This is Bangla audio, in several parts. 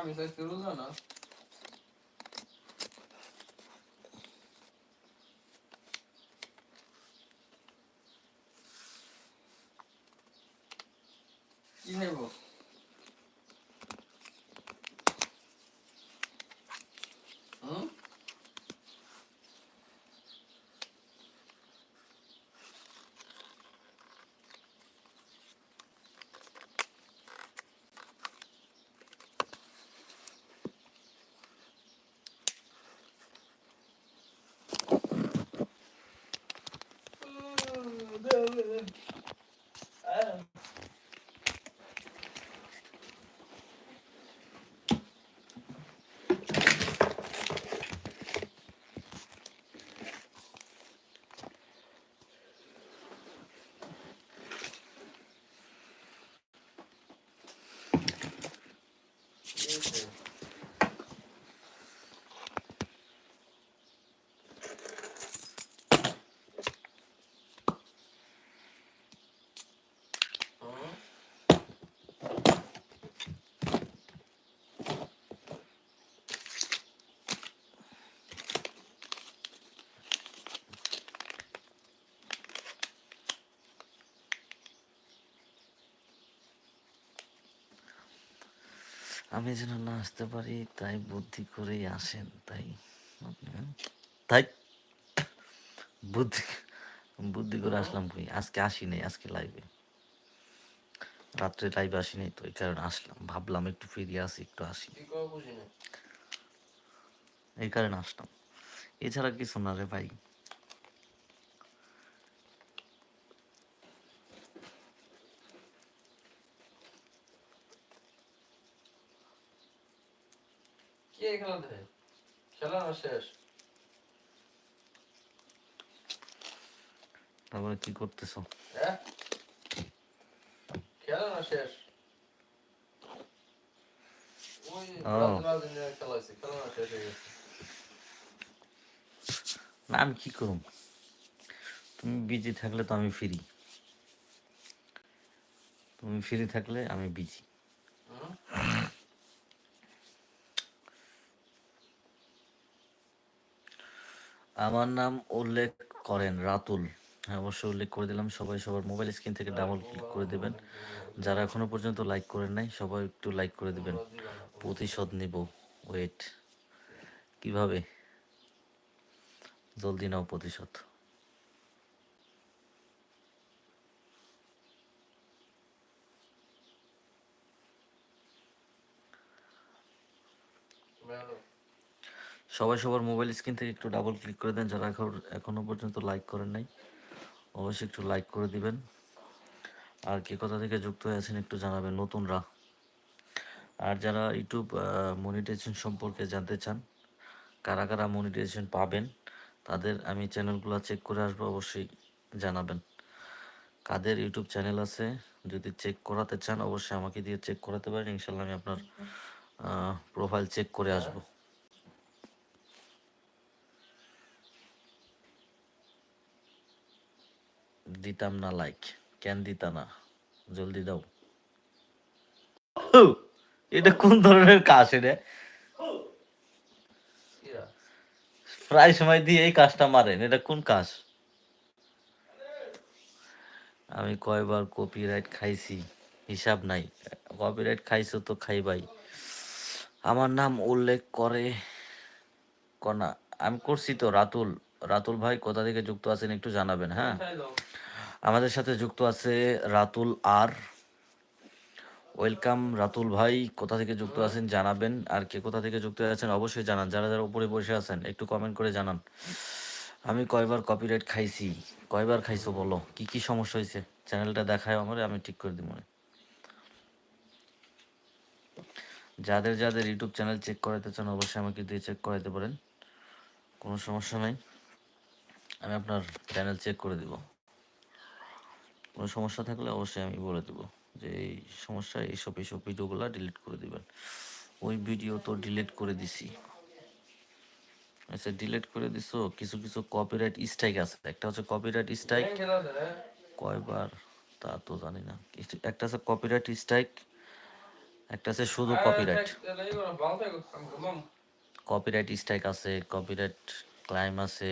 আমি সাইজ করুন না কি খাইব হুম আমি যেন না আসতে পারি তাই বুদ্ধি করেই আসেন তাই। তাই। বুদ্ধি বুদ্ধি করে আসলাম কই? আজকে আসি নাই আজকে লাইভে রাত্রে লাইভে আসি নাই তো এই কারণে আসলাম। ভাবলাম একটু ফিরিয়ে আসি একটু আসি। এই কারণে আসলাম। এছাড়া কিছু না রে ভাই। কে খেলা দেয় খেলা শেষ। তারপরে কি করতেছো? হ্যাঁ? খেলা না শেষ। আমি কি করুম? তুমি বিজি থাকলে তো আমি ফ্রি। তুমি ফ্রি থাকলে আমি বিজি। আমার নাম উল্লেখ করেন রাতুল। হ্যাঁ অবশ্যই উল্লেখ করে দিলাম। সবাই সবার মোবাইল স্ক্রিন থেকে ডাবল ক্লিক করে দেবেন। যারা এখনও পর্যন্ত লাইক করেন নাই, সবাই একটু লাইক করে দিবেন। প্রতিশোধ নিব। ওয়েট কীভাবে? জলদি নাও প্রতিশোধ। ভালো সবাই সবার মোবাইল স্ক্রিন থেকে একটু ডাবল ক্লিক করে দেন। যারা এখন, এখনও পর্যন্ত লাইক করেন নাই, অবশ্যই একটু লাইক করে দিবেন। আর কে কোথা থেকে যুক্ত হয়ে আছেন একটু জানাবেন, নতুনরা। আর যারা ইউটিউব মনিটাইজেশন সম্পর্কে জানতে চান, কারা কারা মনিটাইজেশন পাবেন, তাদের আমি চ্যানেলগুলো চেক করে আসব, অবশ্যই জানাবেন। কাদের ইউটিউব চ্যানেল আছে, যদি চেক করাতে চান, অবশ্যই আমাকে দিয়ে চেক করাতে পারেন। ইনশাল্লাহ আমি আপনার প্রোফাইল চেক করে আসব। দিতাম না লাইক কেন দিতা না? জলদি দাও। এটা কোন ধরনের কাজ এটা প্রায় সময় দিয়ে এই কাজটা মারেন, এটা কোন কাজ? আমি কয়বার কপিরাইট খাইছি, হিসাব নাই। কপিরাইট খাইছো তো খাইবাই। আমার নাম উল্লেখ করে কনা, আমি করছি তো, রাতুল। রাতুল ভাই, কোথা থেকে যুক্ত আছেন একটু জানাবেন হ্যাঁ? খাই আমাদের সাথে যুক্ত আছে রাতুল আর। ওয়েলকাম রাতুল ভাই, কোথা থেকে যুক্ত আছেন জানাবেন, আর কে কোথা থেকে যুক্ত আছেন অবশ্যই জানান, যারা যারা উপরে বসে আছেন, একটু কমেন্ট করে জানান। আমি কয়বার কপিরাইট খাইছি, কয়বার খাইছো বলো, কি কি সমস্যা হয়েছে চ্যানেলটা দেখায় আমার, আমি ঠিক করে দিব যাদের যাদের ইউটিউব চ্যানেল চেক করাতে চান, অবশ্যই আমাকে দিয়ে চেক করাতে পারেন, কোনো সমস্যা নাই। আমি আপনার চ্যানেল চেক করে দিব। কোনো সমস্যা থাকলে অবশ্যই আমি বলে দেবো যে এই সমস্যা এইসব এইসব ভিডিওগুলো ডিলিট করে দিবেন। ওই ভিডিও তো ডিলিট করে দিছি। আচ্ছা ডিলিট করে দিছো কিছু কিছু কপিরাইট স্ট্রাইক আছে। একটা হচ্ছে কপিরাইট স্ট্রাইক দেয় কয়বার? তা তো জানি না। একটা আছে কপিরাইট স্ট্রাইক একটা আছে শুধু কপিরাইট। কপিরাইট স্ট্রাইক আছে কপিরাইট ক্লাইম আছে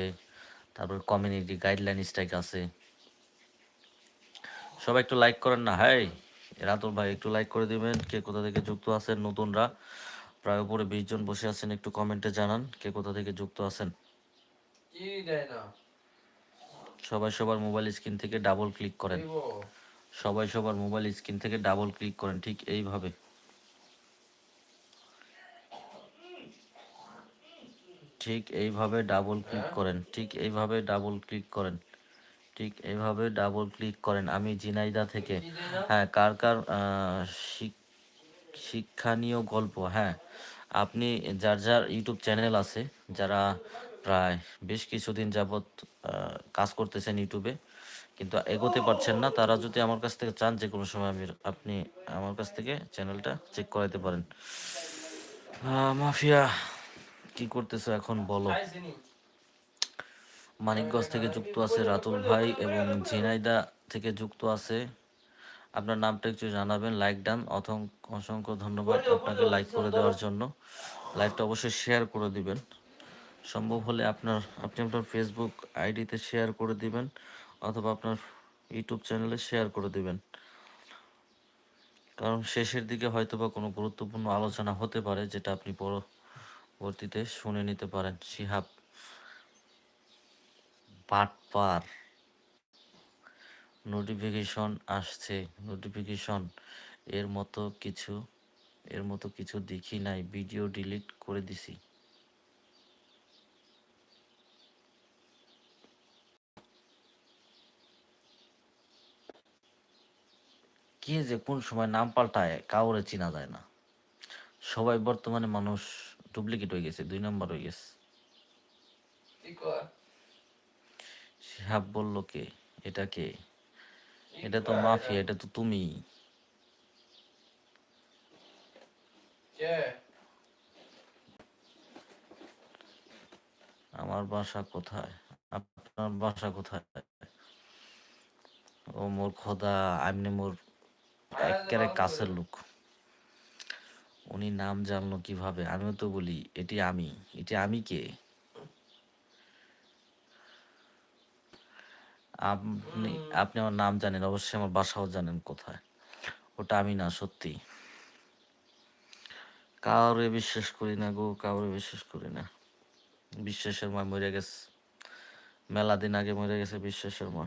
তারপর কমিউনিটি গাইডলাইন স্ট্রাইক আছে। সবাই একটু লাইক করেন না হাই। রাতুল ভাই একটু লাইক করে দিবেন। কে কোথা থেকে যুক্ত আছেন? নতুনরা। প্রায় উপরে বিশ জন বসে আছেন একটু কমেন্টে জানান কে কোথা থেকে যুক্ত আছেন? সবাই সবার মোবাইল স্ক্রিন থেকে ডাবল ক্লিক করেন। সবাই সবার মোবাইল স্ক্রিন থেকে ডাবল ক্লিক করেন ঠিক এইভাবে। ঠিক এইভাবে ডাবল ক্লিক করেন ঠিক এইভাবে ডাবল ক্লিক করেন। ঠিক এইভাবে ডাবল ক্লিক করেন আমি জিনাইদা থেকে? হ্যাঁ কার কার শিক্ষণীয় গল্প হ্যাঁ আপনি যার যার ইউটিউব চ্যানেল আছে, যারা প্রায় বেশ কিছুদিন যাবৎ কাজ করতেছেন ইউটিউবে, কিন্তু এগোতে পারছেন না, তারা যদি আমার কাছ থেকে চান যে কোনো সময় আমি আপনি আমার কাছ থেকে চ্যানেলটা চেক করাইতে পারেন মাফিয়া, কি করতেছো এখন বলো? মানিকগঞ্জ থেকে যুক্ত আছে রাতুল ভাই এবং ঝিনাইদা থেকে যুক্ত আছে। আপনার নামটা একটু জানাবেন, লাইক ডান অসংখ্য ধন্যবাদ আপনাকে লাইক করে দেওয়ার জন্য। লাইভটা অবশ্যই শেয়ার করে দিবেন। সম্ভব হলে আপনার আপনি আপনার ফেসবুক আইডিতে শেয়ার করে দিবেন অথবা আপনার ইউটিউব চ্যানেলে শেয়ার করে দিবেন। কারণ শেষের দিকে হয়তো বা কোনো গুরুত্বপূর্ণ আলোচনা হতে পারে, যেটা আপনি পরবর্তীতে শুনে নিতে পারেন। শিহাব। বাটপার নোটিফিকেশন আসছে। নোটিফিকেশন এর মতো কিছু, এর মতো কিছু দেখি নাই। ভিডিও ডিলিট করে দিছি। কে যে কোন সময় নাম পাল্টায়, কাউরে চেনা যায় না। সবাই বর্তমানে মানুষ ডুপ্লিকেট হয়ে গেছে, দুই নম্বর হয়ে গেছে? শিহাব বলল কে? এটা কে? এটা তো মাফি এটা তো তুমি। আমার বাসা কোথায়? আপনার বাসা কোথায়? ও মোর খোদা আমনে মোর একেবারে কাছের লোক। উনি নাম জানলো কীভাবে? আমিও তো বলি এটি আমি। এটি আমি কে? আপনি আপনি আমার নাম জানেন, অবশ্যই আমার বাসাও জানেন কোথায়। ওটা আমি না, সত্যি। কাউরে বিশ্বাস করি না গো, কাউরে বিশ্বাস করি না। বিশ্বাসের ময় মরে গেছে। মেলা দিন আগে মরে গেছে বিশ্বাসের ময়।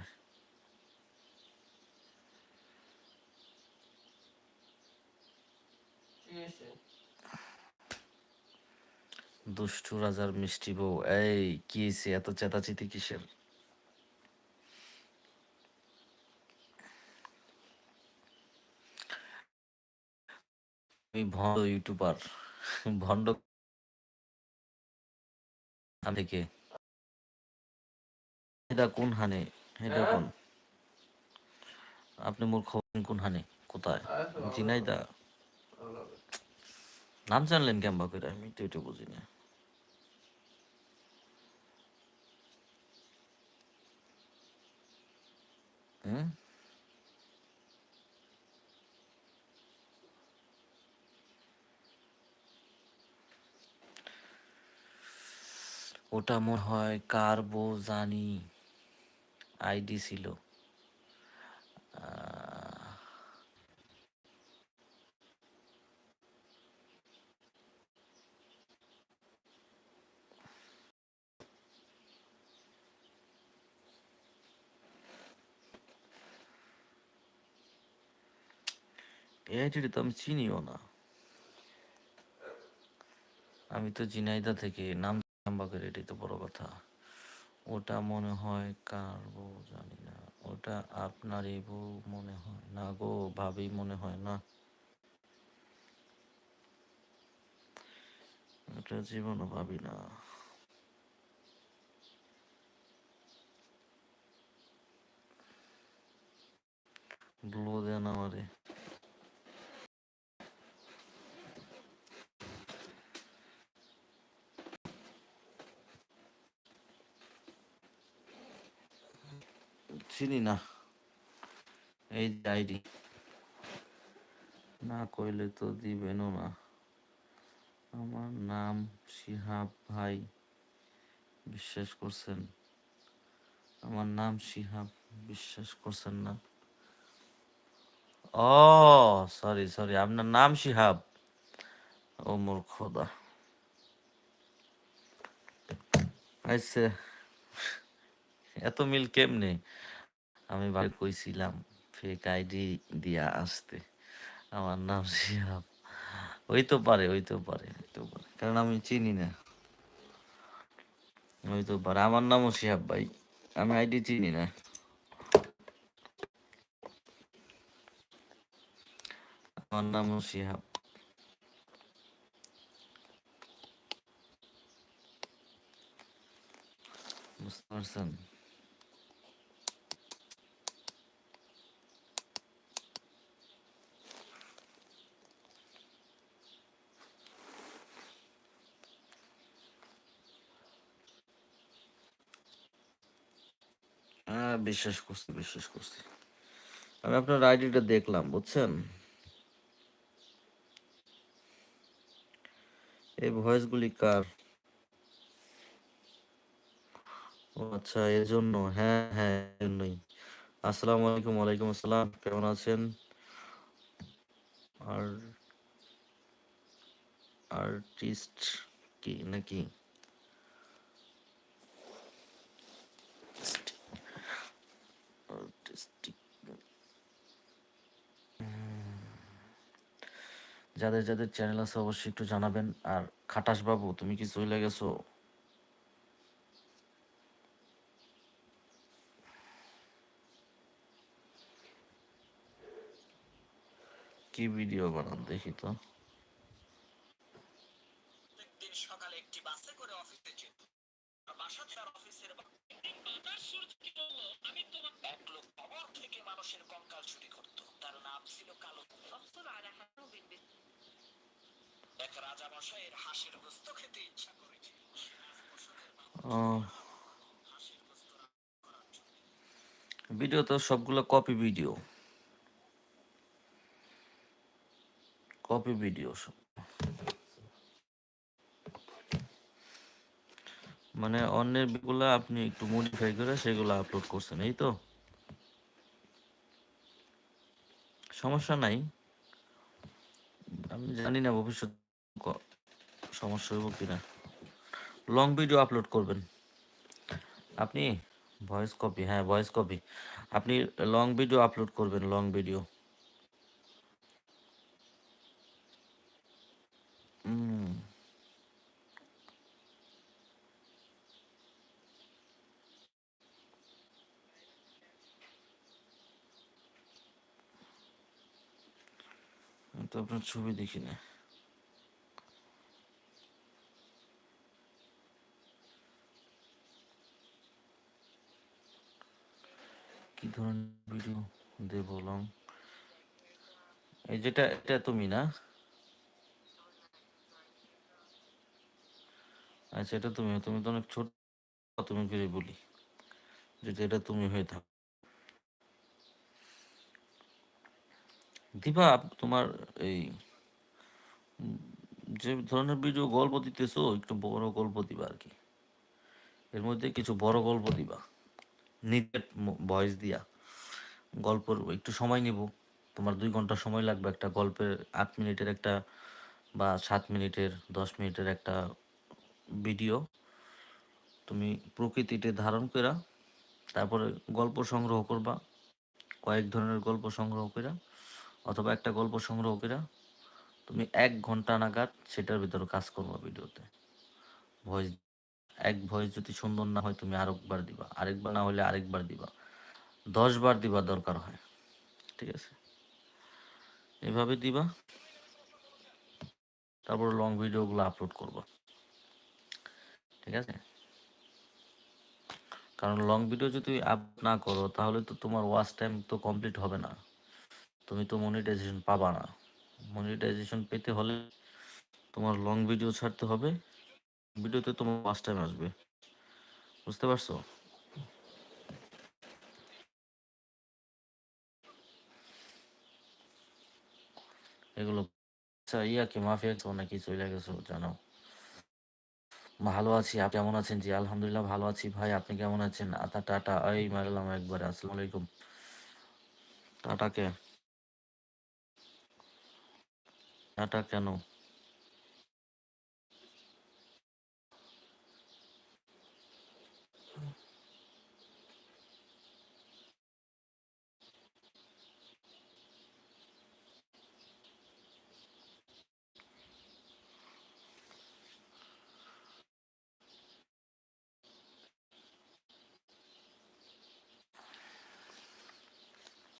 দুষ্টু রাজার মিষ্টি বউ, এই, কি এত চেতাচিতি কিসের? আমি ভণ্ড ইউটিউবার ভণ্ড থেকে। এটা কোন হানে? এটা কোন? আপনি মোর খবর কোন হানে? কোথায়? জিনাইদা ভালো লাগে। নাম জানলেন কেমবা করে আমি তো এটা বুঝি না। হুম? ওটা মনে হয় কার বউ জানি আইডি ছিল। আইডিটা তো আমি চিনিও না। আমি তো জিনাইদা থেকে নাম জাম্বাকের এটাই তো বড় কথা। ওটা মনে হয় কার বউ জানি না। ওটা আপনারই বউ মনে হয় না গো, ভাবি মনে হয় না। ওটা জীবনও ভাবি না। ব্লু দেন আমারে। চিনি না। এই আইডি। না কইলে তো দিবেনও না। আমার নাম শিহাব ভাই। বিশ্বাস করছেন? আমার নাম শিহাব বিশ্বাস করছেন না। ও সরি সরি আপনার নাম শিহাব? ও মোর খোদা। আচ্ছা এত মিল কেমনে? আমি ভাই কইছিলাম ফেক আইডি দিয়া আসতে। আমার নাম শিহাব। ওই তো পারে ওই তো পারে তো পারে। কারণ আমি চিনি না। ওই তো পারে। আমার নামও শিহাব ভাই। আমি আইডি চিনি না। আমার নামও শিহাব। বুঝতে পারছেন হ্যাঁ বিশ্বাস করছি বিশ্বাস করছি। আমি আপনার আইডিটা দেখলাম, বুঝছেন? এই ভয়েসগুলি কার? ও আচ্ছা এর জন্য হ্যাঁ হ্যাঁ জন্যই আসসালামু আলাইকুম, ওয়ালাইকুম আসসালাম, কেমন আছেন? আর, আর্টিস্ট কি, নাকি? যাদের যাদের চ্যানেল আছে অবশ্যই একটু জানাবেন। আর খাটাস বাবু, তুমি কি চলে গেছো? কি ভিডিও বানান দেখি তো। কঙ্কাল চুরি তার নাম ছিল কালো এক রাজা মশাইয়ের হাঁসের গোস্ত খেতে ইচ্ছা করেছিল ভিডিও তো সবগুলো কপি ভিডিও কপি ভিডিও সব। মানে অন্যেরগুলা আপনি একটু মডিফাই করে সেগুলো আপলোড করছেন এই তো? সমস্যা নাই। আমি জানি না ভবিষ্যৎ সমস্যা হইব কিনা? লং ভিডিও আপলোড করবেন। আপনি ভয়েস কপি হ্যাঁ ভয়েস কপি আপনি লং ভিডিও আপলোড করবেন লং ভিডিও তো আপনার ছবি দেখি না কি ধরনের ভিডিও দেব লং এই যেটা, এটা তুমি না আচ্ছা এটা তুমি তুমি তো অনেক ছোট, তুমি করে বলি যেটা এটা তুমি হয়ে থাক। দিবা তোমার এই, যে ধরনের ভিডিও গল্প দিতেছো, একটু বড় গল্প দিবা আর কি। এর মধ্যে কিছু বড় গল্প দিবা। নিজের ভয়েস দিয়া গল্পের একটু সময় নিব। তোমার দুই ঘণ্টা সময় লাগবে একটা গল্পের, আট মিনিটের একটা বা সাত মিনিটের, দশ মিনিটের একটা ভিডিও তুমি প্রকৃতিতে ধারণ করা তারপরে গল্প সংগ্রহ করবা, কয়েক ধরনের গল্প সংগ্রহ করা অথবা একটা গল্প সংগ্রহ করা তুমি এক ঘণ্টা নাগাদ সেটার ভিতরে কাজ করবা ভিডিওতে ভয়েস এক ভয়েস যদি সুন্দর না হয় তুমি আরেকবার দিবা। আরেকবার না হলে আরেকবার দিবা। দশ বার দিবা দরকার হয়। ঠিক আছে? এভাবে দিবা। তারপর লং ভিডিওগুলো আপলোড করবা। ঠিক আছে? কারণ লং ভিডিও যদি আপ না করো, তাহলে তো তোমার ওয়াচ টাইম তো কমপ্লিট হবে না। তুমি তো মনিটাইজেশন পাবা না। মনিটাইজেশন পেতে হলে তোমার লং ভিডিও ছাড়তে হবে। ভিডিওতে তোমার ওয়াচ টাইম আসবে। বুঝতে পারছ? এগুলো আচ্ছা ইয়া কি, মাফিয়া তো নাকি চলে গেছো জানাও ভালো আছি, আপনি কেমন আছেন? জি, আলহামদুলিল্লাহ, ভালো আছি। ভাই, আপনি কেমন আছেন? আতা টাটা। এই, মারলাম একবার, আসসালামু আলাইকুম। টাটা কে? টাটা কেন?